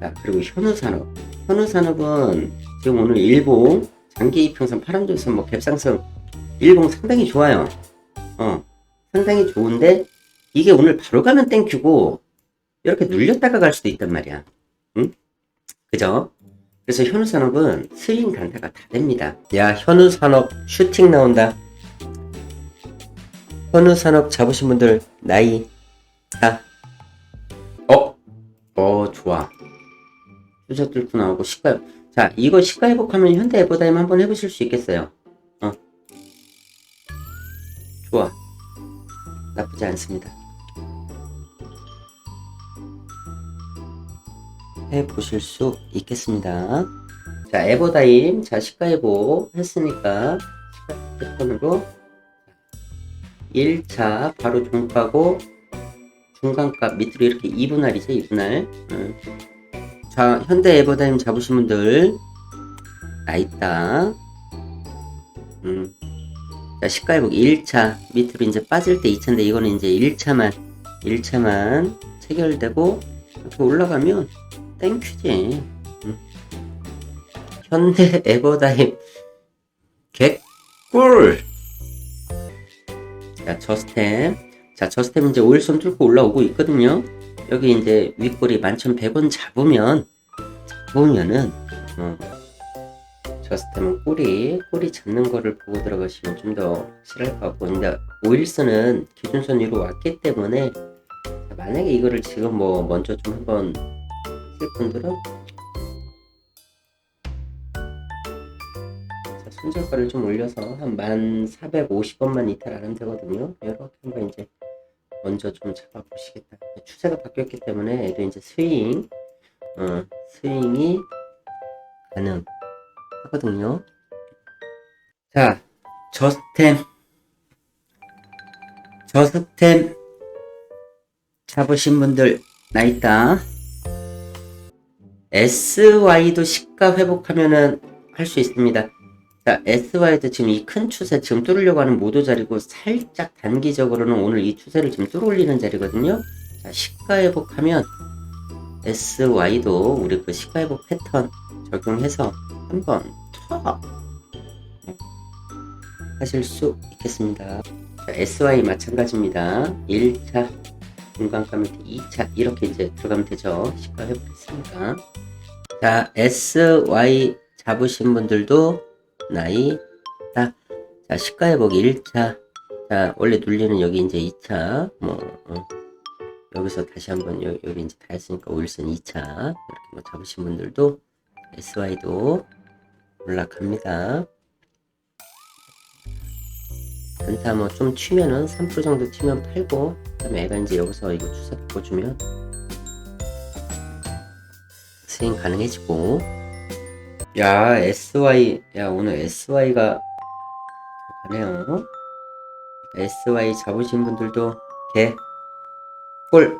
자, 그리고 현우산업. 현우산업은 지금 오늘 일봉 장기 이평선 파란조선 뭐 갭상승 일봉 상당히 좋아요. 어, 상당히 좋은데 이게 오늘 바로 가면 땡큐고 이렇게 눌렸다가 갈 수도 있단 말이야. 응? 그죠? 그래서 현우산업은 스윙 강타가 다 됩니다. 야, 현우산업 슈팅 나온다. 현우산업 잡으신 분들 나이 다. 투자 뚫고 나오고 시가 자 이거 시가 회복하면 현대 에버다임 한번 해보실 수 있겠어요. 어. 좋아. 나쁘지 않습니다. 해보실 수 있겠습니다. 자 에버다임. 자 시가 회복 했으니까 시가 패턴으로 1차 바로 종가고 중간값 밑으로 이렇게 2분할이죠 2분할. 음. 자, 현대 에버다임 잡으신 분들 나 있다. 음. 자, 시가회복 1차 밑으로 이제 빠질 때 2차인데 이거는 이제 1차만 1차만 체결되고 이렇게 올라가면 땡큐지. 음. 현대 에버다임 개꿀. 자, 저스템. 자, 저스템 이제 5일선 뚫고 올라오고 있거든요. 여기 이제 윗골이 11,100원 잡으면 잡으면은 어, 저스템은 꼬리 꼬리 잡는 거를 보고 들어가시면 좀더 실할 것 같고. 근데 5일선은 기준선 위로 왔기 때문에 만약에 이거를 지금 뭐 먼저 좀 한번 쓸 분들은 자, 손절가를 좀 올려서 한 1,450원만 이탈 안 하면 되거든요. 이렇게 한번 이제 먼저 좀 잡아보시겠다. 추세가 바뀌었기 때문에 얘도 이제 스윙, 어, 스윙이 가능하거든요. 자, 저스템, 저스템 잡으신 분들 나 있다. SY도 시가 회복하면은 할 수 있습니다. 자, SY도 지금 이 큰 추세 지금 뚫으려고 하는 모도 자리고 살짝 단기적으로는 오늘 이 추세를 지금 뚫어올리는 자리거든요. 자, 시가 회복하면 SY도 우리 그 시가 회복 패턴 적용해서 한번 터 하실 수 있겠습니다. 자, SY 마찬가지입니다. 1차 중간가 밑에 2차 이렇게 이제 들어가면 되죠. 시가 회복했으니까. 자, SY 잡으신 분들도 나이 딱. 자, 시가 회복 1차. 자, 원래 눌리는 여기 이제 2차. 뭐, 어. 여기서 다시 한번 여, 여기 이제 다 했으니까 5일선 2차. 이렇게 뭐 잡으신 분들도 SY도 올라갑니다. 단타 뭐 좀 치면은 3% 정도 치면 팔고, 그 다음에 애가 이제 여기서 이거 추세 바꿔주면 스윙 가능해지고, 야, SY, 야, 오늘 SY가 가네요. SY 잡으신 분들도 개, 꿀.